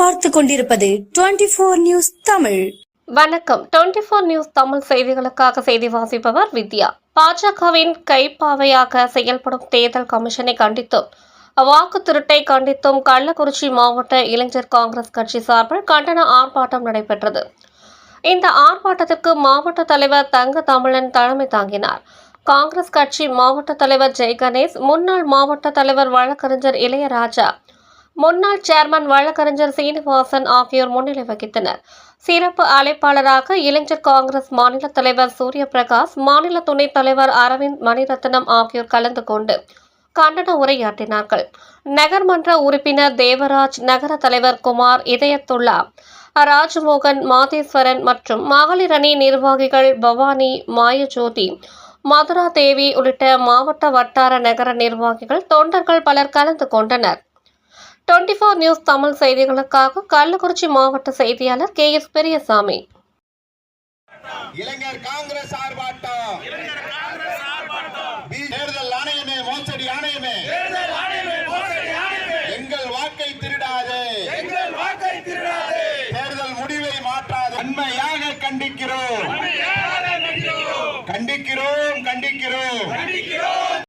பார்த்து கொண்டிருப்பது twenty four news Tamil. வணக்கம். டுவெண்டி ஃபோர் நியூஸ் தமிழ் செய்திகளுக்காக செய்தி வாசிப்பவர் வித்யா. பாஜகவின் கைப்பாவையாக செயல்படும் தேர்தல் கமிஷனை கண்டித்தும் வாக்கு திருட்டை கண்டித்தும் கள்ளக்குறிச்சி மாவட்ட இளைஞர் காங்கிரஸ் கட்சி சார்பில் கண்டன ஆர்ப்பாட்டம் நடைபெற்றது. இந்த ஆர்ப்பாட்டத்திற்கு மாவட்ட தலைவர் தங்க தமிழன் தலைமை தாங்கினார். காங்கிரஸ் கட்சி மாவட்ட தலைவர் ஜெய் கணேஷ் முன்னாள் மாவட்ட தலைவர் வழக்கறிஞர் இளையராஜா முன்னாள் சேர்மன் வழக்கறிஞர் சீனிவாசன் ஆகியோர் முன்னிலை வகித்தனர். சிறப்பு அழைப்பாளராக இளைஞர் காங்கிரஸ் மாநில தலைவர் சூரிய பிரகாஷ் மாநில துணைத் தலைவர் அரவிந்த் மணிரத்னம் ஆகியோர் கலந்து கொண்டு கண்டன உரையாற்றினார்கள். நகர்மன்ற உறுப்பினர் தேவராஜ் நகர தலைவர் குமார் இதயத்துல்லா ராஜமோகன் மாதேஸ்வரன் மற்றும் மகளிர் அணி நிர்வாகிகள் பவானி மாயஜோதி மதுரா தேவி உள்ளிட்ட மாவட்ட வட்டார நகர நிர்வாகிகள் தொண்டர்கள் பலர் கலந்து கொண்டனர். டுவெண்டி ஃபோர் நியூஸ் தமிழ் செய்திகளுக்காக கள்ளக்குறிச்சி மாவட்ட செய்தியாளர் கே எஸ் பெரியசாமி. இளைஞர் காங்கிரஸ் ஆர்ப்பாட்டம். தேர்தல் ஆணையமே மோசடி ஆணையமே. எங்கள் வாக்கை திருடாதே. தேர்தல் முடிவை மாற்றாது உண்மையாக கண்டிக்கிறோம். கண்டிக்கிறோம் கண்டிக்கிறோம்.